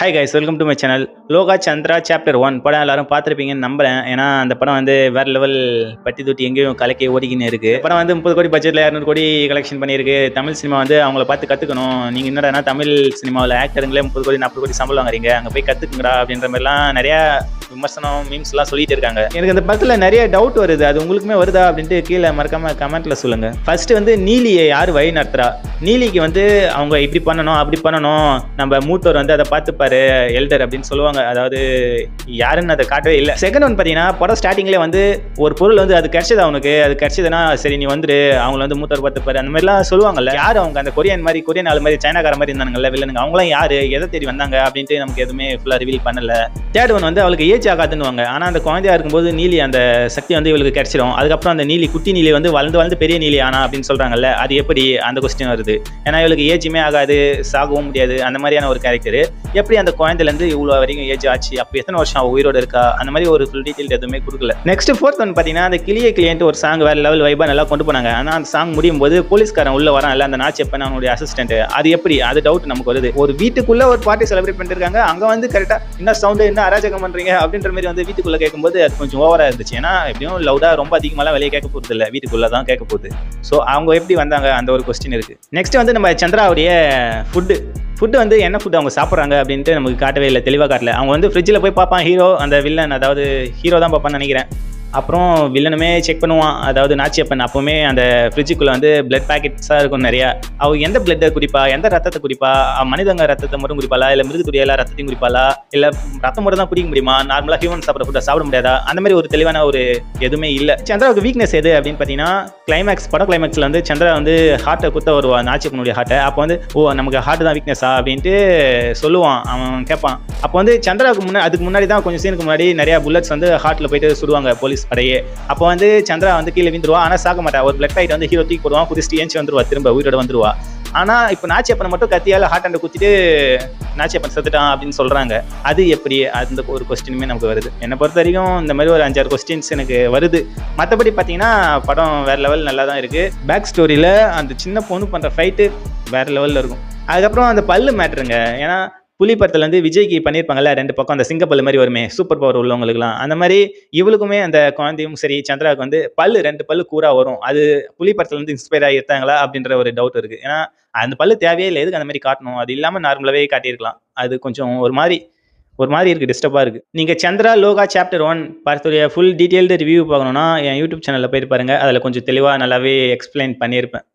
Hi guys welcome to my channel Lokah Chandra chapter one படம் எல்லாரும் பார்த்துருப்பீங்கன்னு நம்புறேன். ஏன்னா அந்த படம் வந்து வேற லெவல் பட்டி தொட்டி எங்கேயும் கலக்கி ஓடிக்கின்னு இருக்கு. படம் வந்து முப்பது கோடி பட்ஜெட்டில் இரநூறு கோடி கலெக்ஷன் பண்ணியிருக்கு. தமிழ் சினிமா வந்து அவங்கள பார்த்து கற்றுக்கணும் நீங்கள் என்னடா தமிழ் சினிமாவில் ஆக்டருங்களே முப்பது கோடி நாற்பது கோடி சம்பளம் வாங்குறீங்க. அங்கே போய் கற்றுக்குங்கடா அப்படின்ற மாதிரிலாம் நிறையா விமர்சனம் மீம்ஸ்லாம் சொல்லிட்டு இருக்காங்க. எனக்கு அந்த படத்தில் நிறைய டவுட் வருது. அது உங்களுக்குமே வருதா அப்படின்ட்டு கீழே மறக்காம கமெண்ட்ல சொல்லுங்க. ஃபர்ஸ்ட் வந்து நீலியை யார் வழி நடத்துறா? நீலிக்கு வந்து அவங்க இப்படி பண்ணணும் அப்படி பண்ணணும். நம்ம மூத்தவர் வந்து அதை பார்த்துப்பாரு எல்டர் அப்படின்னு சொல்லுவாங்க. அதாவது யாருன்னு அதை காட்டவே இல்லை. செகண்ட் ஒன் பார்த்தீங்கன்னா படம் ஸ்டார்டிங்லேயே வந்து ஒரு பொருள் வந்து அது கிடைச்சது அவனுக்கு அது கிடைச்சதுன்னா சரி நீ வந்துரு. அவங்கள வந்து மூத்தவர் பார்த்துப்பாரு. அந்த மாதிரிலாம் சொல்லுவாங்கல்ல. யார் அவங்க? அந்த கொரியன் மாதிரி கொரியன் ஆள் மாதிரி சைனாக்கார மாதிரி இருந்தாங்கல்ல வில்லனுங்க அவங்களாம் யார்? எதை தேடி வந்தாங்க? அப்படின்ட்டு நமக்கு எதுவுமே ஃபுல்லாக ரிவீல் பண்ணல. தேர்ட் ஒன் வந்து அவளுக்கு ஏஜ் ஆகாதுன்னுவாங்க ஆனால் அந்த குழந்தையா இருக்கும்போது நீலி அந்த சக்தி வந்து இவளுக்கு கிடைச்சிடும் அதுக்கப்புறம் அந்த நீலி குட்டி நீலி வந்து வளர்ந்து வளர்ந்து பெரிய நீலி ஆனா அப்படின்னு சொல்கிறாங்கல்ல அது எப்படி அந்த கொஸ்டின் வருது? ஏன்னா இவளுக்கு ஏஜுமே ஆகாது சாகவும் முடியாது அந்த மாதிரியான ஒரு கேரக்டர் எப்படி அந்த குழந்தைலேருந்து இவ்வளோ வரைக்கும் ஏஜ் ஆச்சு? அப்போ எத்தனை வருஷம் அவள் உயிரோடு இருக்கா? அந்த மாதிரி ஒரு ஃபுல் டீட்டெயில் எதுவுமே கொடுக்கல. நெக்ஸ்ட் ஃபோர்த் ஒன் பார்த்தீங்கன்னா அந்த கிளியே கிளியன்ட் ஒரு சாங் வேற லெவல் வைபா நல்லா கொண்டு போனாங்க. ஆனால் அந்த சாங் முடியும் போது போலீஸ்காரன் உள்ள வரான். இல்லை அந்த நாச்சப்பன் அவனுடைய அசிஸ்டன்ட் அது எப்படி? அது டவுட் நமக்கு வருது. ஒரு வீட்டுக்குள்ளே ஒரு பார்ட்டி செலிப்ரேட் பண்ணிருக்காங்க அங்கே வந்து கரெக்டாக என்ன சவுண்டு என்ன அராஜகம் பண்ணுறீங்க அப்படின்ற மாதிரி வந்து வீட்டுக்குள்ள கேட்கும்போது அது கொஞ்சம் ஓவரா இருந்துச்சு. ஏன்னா எப்படியும் லவுடா ரொம்ப அதிகமாலாம் வெளியே கேட்க போறது இல்லை. வீட்டுக்குள்ளே தான் கேட்க போகுது. ஸோ அவங்க எப்படி வந்தாங்க? அந்த ஒரு கொஸ்டின் இருக்கு. நெக்ஸ்ட் வந்து நம்ம சந்திராவுடைய ஃபுட்டு ஃபுட்டு வந்து என்ன ஃபுட் அவங்க சாப்பிட்றாங்க அப்படின்ட்டு நமக்கு காட்டவே இல்லை. தெளிவாக காட்டல. அவங்க வந்து ஃப்ரிட்ஜில் போய் பார்ப்பான். ஹீரோ அந்த வில்லன் அதாவது ஹீரோ தான் பார்ப்பான்னு நினைக்கிறேன். அப்புறம் வில்லனுமே செக் பண்ணுவான். அதாவது நாச்சியப்பன் அப்போவுமே அந்த ஃப்ரிட்ஜுக்குள்ளே வந்து பிளட் பேக்கெட்ஸாக இருக்கும் நிறையா. அவள் எந்த பிளட்டை குடிப்பா? எந்த ரத்தத்தை குடிப்பா? மனிதங்க ரத்தத்தை மட்டும் குடிப்பாளா? இல்லை மிருது எல்லா ரத்தத்தையும் குடிப்பாளா? இல்லை ரத்தம் மட்டும் தான் குடிக்க முடியுமா? நார்மலாக ஹியூமன் சாப்பிட்ற ஃபுட்டை சாப்பிட முடியாதா? அந்த மாதிரி ஒரு தெளிவான ஒரு எதுவுமே இல்லை. சந்திராவுக்கு வீக்னஸ் எது அப்படின்னு பார்த்தீங்கன்னா கிளைமேக்ஸ் படம் கிளைமேக்ஸில் வந்து சந்திரா வந்து ஹார்ட்டை குத்த வருவா நாச்சியப்பனுடைய ஹார்ட்டை அப்போ வந்து ஓ நமக்கு ஹார்ட் தான் வீக்னஸா அப்படின்ட்டு சொல்லுவான். அவன் கேட்பான். அப்போ வந்து சந்திராவுக்கு முன்னாடி அதுக்கு முன்னாடி தான் கொஞ்சம் சீனுக்கு முன்னாடி நிறைய புல்லட்ஸ் வந்து ஹார்ட்டில் போயிட்டு சுடுவாங்க போலீஸ் படையே. அப்போ வந்து சந்திரா வந்து கீழே விந்துருவா ஆனால் சாக மாட்டா. ஒரு பிளட் ஃபைட் வந்து ஹீரோ தூக்கி போடுவான். குதிச்சுட்டு ஏஞ்சி வந்துருவா. திரும்ப உயிரோட வந்துருவா. ஆனால் இப்போ நாச்சியப்பனை மட்டும் கத்தியால் ஹார்ட் அண்ட் குத்திட்டு நாச்சியப்பன் செத்துட்டான் அப்படின்னு சொல்கிறாங்க அது எப்படி? அந்த ஒரு கொஸ்டினுமே நமக்கு வருது. என்னை பொறுத்த வரைக்கும் இந்த மாதிரி ஒரு அஞ்சாறு கொஸ்டின்ஸ் எனக்கு வருது. மற்றபடி பார்த்தீங்கன்னா படம் வேற லெவல் நல்லா தான் இருக்குது பேக் ஸ்டோரியில் அந்த சின்ன பொண்ணு பண்ணுற ஃபைட்டு வேற லெவலில் இருக்கும். அதுக்கப்புறம் அந்த பல்லு மேட்ருங்க ஏன்னா புலி படத்துலேருந்து வந்து விஜய்க்கு பண்ணியிருப்பாங்கல்ல ரெண்டு பக்கம் அந்த சிங்கப்பல்லு மாதிரி வருமே சூப்பர் பவர் உள்ளவங்களுக்குலாம் அந்த மாதிரி இவளுக்குமே அந்த குழந்தையும் சரி சந்திராவுக்கு வந்து பல்லு ரெண்டு பல்லு கூரா வரும். அது புலி படத்துலேருந்து இன்ஸ்பயர் ஆகியிருந்தாங்களா அப்படின்ற ஒரு டவுட் இருக்குது ஏன்னா அந்த பல்லு தேவையே இல்லை. எதுக்கு அந்த மாதிரி காட்டணும்? அது இல்லாமல் நார்மலாகவே காட்டியிருக்கலாம். அது கொஞ்சம் ஒரு மாதிரி ஒரு மாதிரி இருக்குது டிஸ்டர்பாக இருக்குது நீங்கள் சந்திரா லோகா சாப்டர் ஒன் படத்துடைய ஃபுல் டீட்டெயில்டு ரிவ்யூ பார்க்கணுன்னா என் யூடியூப் சேனலில் போயிட்டு பாருங்கள் அதில் கொஞ்சம் தெளிவாக நல்லாவே எக்ஸ்பிளைன் பண்ணியிருப்பேன்.